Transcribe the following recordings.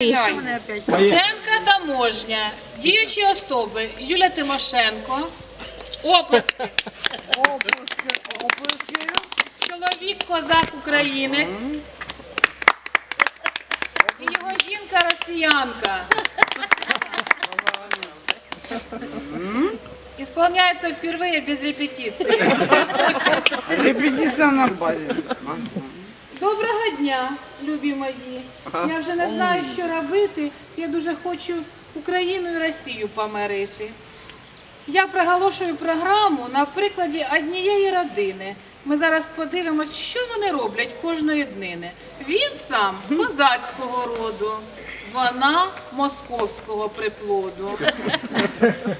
Студентка таможня, діючі особи Юля Тимошенко, оплески. Чоловік козак українець. І його жінка росіянка. Исполняется впервые без репетиции. Репетиція на базі. Доброго дня, любі мої. Я вже не знаю, що робити. Я дуже хочу Україну і Росію помирити. Я приголошую програму на прикладі однієї родини. Ми зараз подивимось, що вони роблять кожної днини. Він сам козацького роду, вона московського приплоду.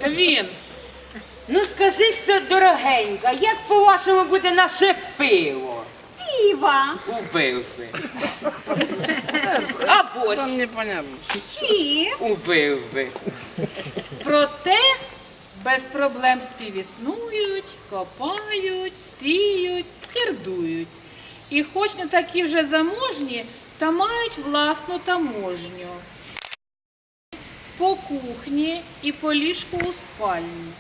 Він Ну скажи ж то, дорогенька, як по-вашому буде наше пиво? Піва. Убив би. Або ж Там непонятно. Чи? убив би. Проте без проблем співіснують, копають, сіють, скердують. І хоч не такі вже заможні, та мають власну таможню. По кухні і по ліжку у спальні.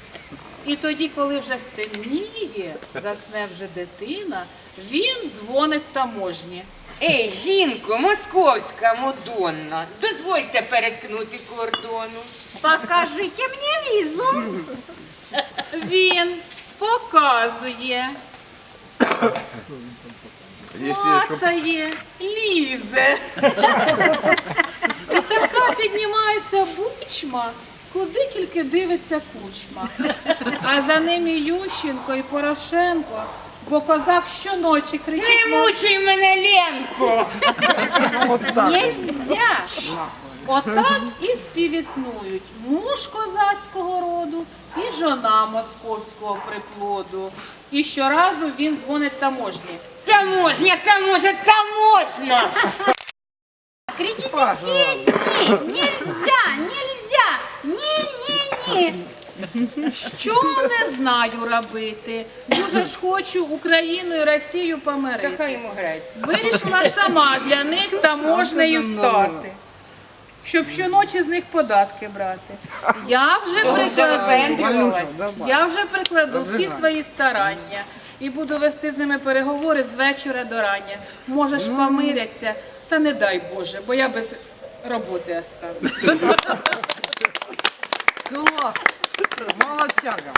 І тоді, коли вже стемніє, засне вже дитина, він дзвонить таможні. Ей, жінко, московська Мадонна, дозвольте переткнути кордону. Покажите мне візу. Він показує, клацає, лізе. Піднімається бучма, куди тільки дивиться кучма. А за ним і Ющенко, і Порошенко, бо козак щоночі кричить. Не мучай мене, Ленко! Нельзя. Отак і співіснують муж козацького роду і жона московського приплоду. І щоразу він дзвонить таможні. Таможня, таможня, таможня! Кричите спереди. Нельзя, нельзя. Ні-ні-ні. Що не знаю робити? Дуже ж хочу Україну і Росію помирити. Йому грають. Вирішила сама для них таможнею стати. Щоб щоночі з них податки брати. Я вже прикладу, я вже прикладу всі свої старання і буду вести з ними переговори з вечора до рання. Може ж помиряться, та не дай Боже, бо я без роботи останусь. Молодчага.